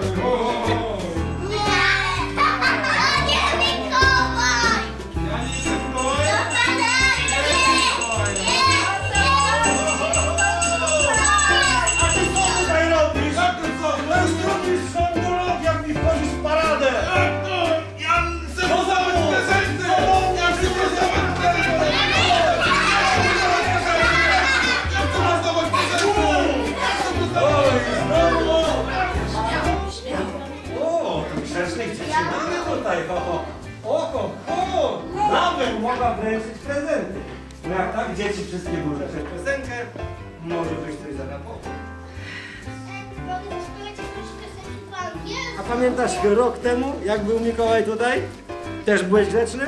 Oh. Mogła wręczyć prezenty. No jak tak dzieci wszystkie przez piosenkę, może byś coś zagapował. A pamiętasz rok temu, jak był Mikołaj tutaj? Też byłeś grzeczny?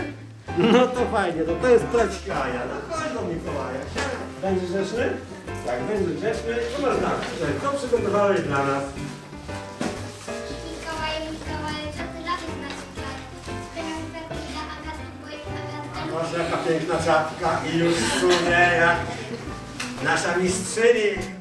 No to fajnie, to, to jest prawdziwa ja. No chodź do Mikołaja. Będziesz grzeczny? Tak, będziesz grzeczny. To masz znać. Słuchaj, Co przygotowałeś dla nas? Masz jaka piękna czapka i już jak nasza mistrzyni.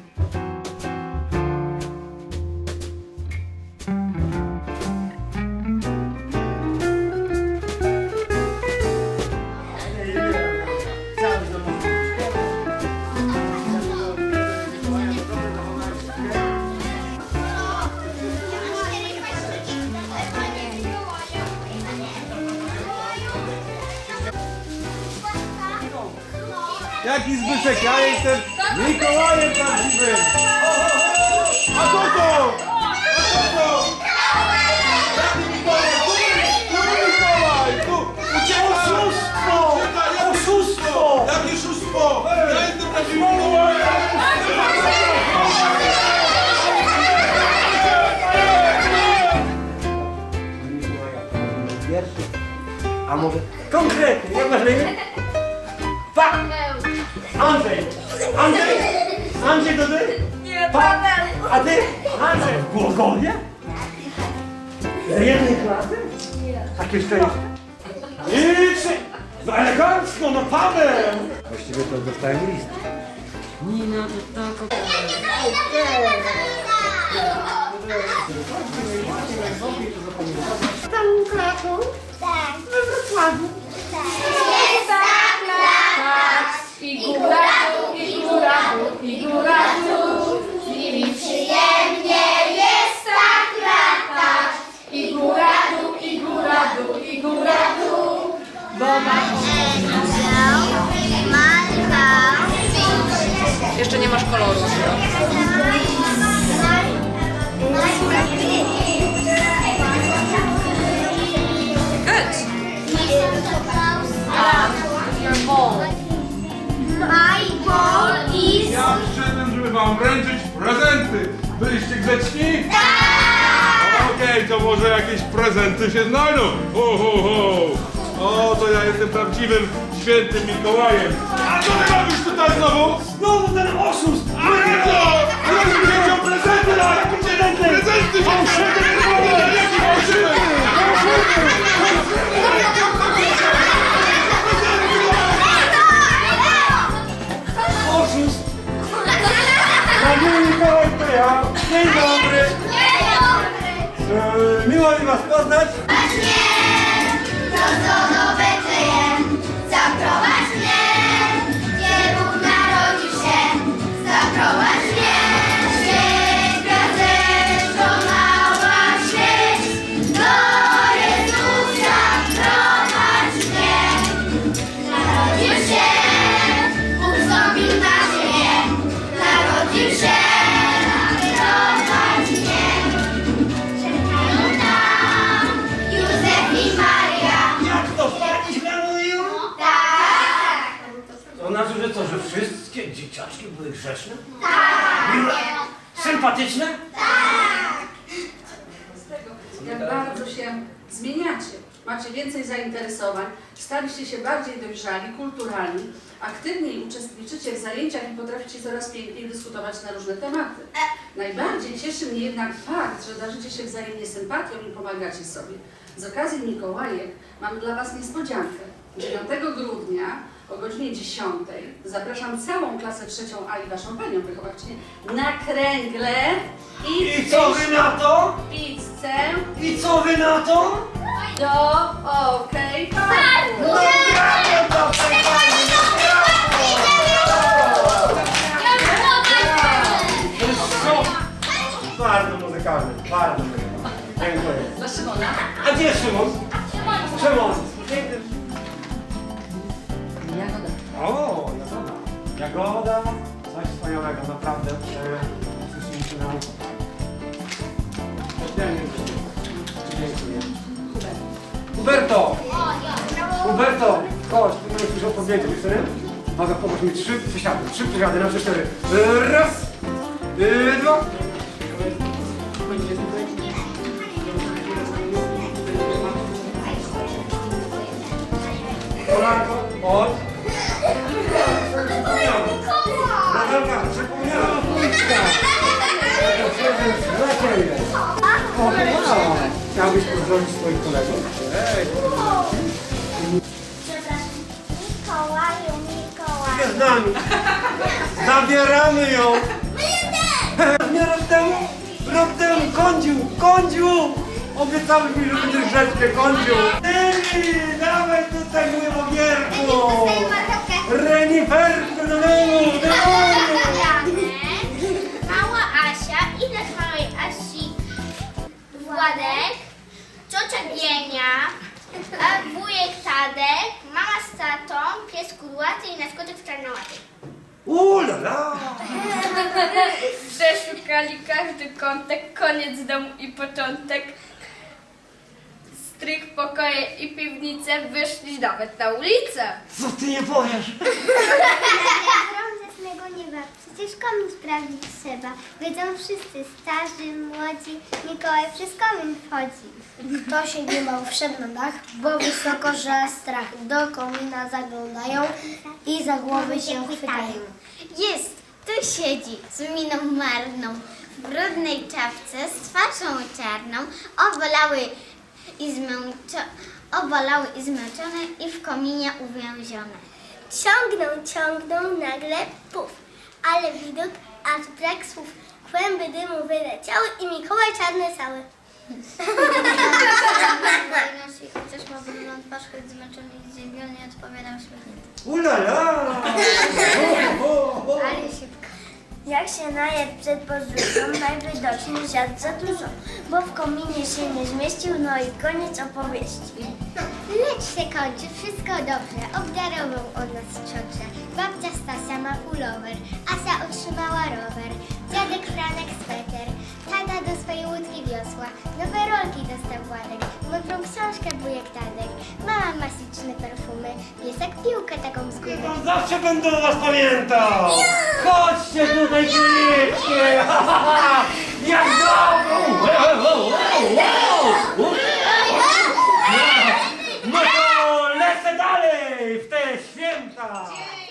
Jaki zbyszek? Ja jestem Mikołajem prawdziwym. A co to? A co to? Jaki Mikołaj? Tu, tu Mikołaj! Tu! Uciekaj! Oszustwo! Oszustwo! Jakie szóstwo? Ja jestem prawdziwym Mikołajem! Pierwszy. A może konkretnie, jak masz na imię? Pa! Andrzej! Andrzej! Andrzej to ty? Nie, Pa! A ty? Andrzej! W Głogowie? Z jednej klasy? Takie szczęście. I czy... No elegancko, no Paweł! Właściwie to dostałem list. Nina, to tak. Tam Kraków? Tak. We Wrocławiu? Jeszcze nie masz koloru. Good. My ball is Ja przyszedłem, żeby wam wręczyć prezenty. Byliście grzeczni? Tak! Okej, to może jakieś prezenty się znajdą. Ho, ho, ho. O, to ja jestem prawdziwym świętym Mikołajem. A co ty robisz tutaj znowu? Znowu ten oszust! A co? Ktoś mi chciał prezenty dać! Prezenty się Fałszywy! Jaki fałszywy? Oszust! Prawdziwy Mikołaj to ja. Dzień dobry. E, miło mi was poznać. Zaprowadź zmieniacie. Macie więcej zainteresowań, staliście się bardziej dojrzali, kulturalni, aktywniej uczestniczycie w zajęciach i potraficie coraz piękniej dyskutować na różne tematy. Najbardziej cieszy mnie jednak fakt, że darzycie się wzajemnie sympatią i pomagacie sobie. Z okazji Mikołajek mam dla Was niespodziankę. 9 grudnia o godzinie 10 zapraszam całą klasę trzecią, a i waszą panią wychowawczynię na kręgle i, I co wy na to? pizzę I co wy na to? do okej parku. No brawo dla tej pani, no. Bardzo muzykalny, bardzo muzykalny. Dziękuję. Dla Szymona. A gdzie? Szymon. Huberto! Huberto! Chodź, tu będziesz już odpowiedzieć, wiesz co nie? Uwaga, pomóż mi trzy przysiady, trzy przysiady, na trzy, cztery. Raz, yy, dwa. Polanko, chodź. Pozdrowić swoich kolegów? Przepraszam. Mikołaju, Mikołaj. Idzie z nami. Zabieramy ją. Nie rok temu, rok temu, kądziu, kądziu. Obiecałeś mi, że będziesz grzeczny, kądziu. Tymi, dawaj tutaj mój ogierku. Reniferku do domu, do domu. Czarnołaty. Ulala. Przeszukali każdy kątek, koniec domu i początek. Strych pokoje i piwnice, wyszli nawet na ulicę. Co ty nie powiesz? Nieba, przecież komin sprawdzić trzeba. Wiedzą wszyscy, starzy, młodzi, Mikołaj przez komin wchodzi. Kto się nie bał wszedł na dach, bo wysoko, że strach. Do komina zaglądają i za głowy się chwytają. Jest, tu siedzi z miną marną, w brudnej czapce, z twarzą czarną, obolały i, zmęczo, obolały i zmęczone i w kominie uwięzione. Ciągną, ciągną, nagle puf, ale widok, aż brak słów. Kłęby dymu wyleciały i Mikołaj czarny cały. Chociaż ma brudną twarz, choć zmęczony i zdziwiony, odpowiadał śmiechnięty. Ulala. Ale szybko. Jak się najadł przed podróżą, najwidoczniej zjadł za dużo, bo w kominie się nie zmieścił, no i koniec opowieści wszystko dobrze. Obdarował on nas książę. Babcia Stasia ma pulover. Asia otrzymała rower. Dziadek Franek sweter. Tata do swojej łódki wiosła. Nowe rolki dostał Władek. Mądrą książkę wujek Tadek. Mama ma śliczne perfumy. Piesek piłkę taką z góry. Wam zawsze będę was pamiętał! Chodźcie tutaj, kliczki! Jak dobrze! 真漂亮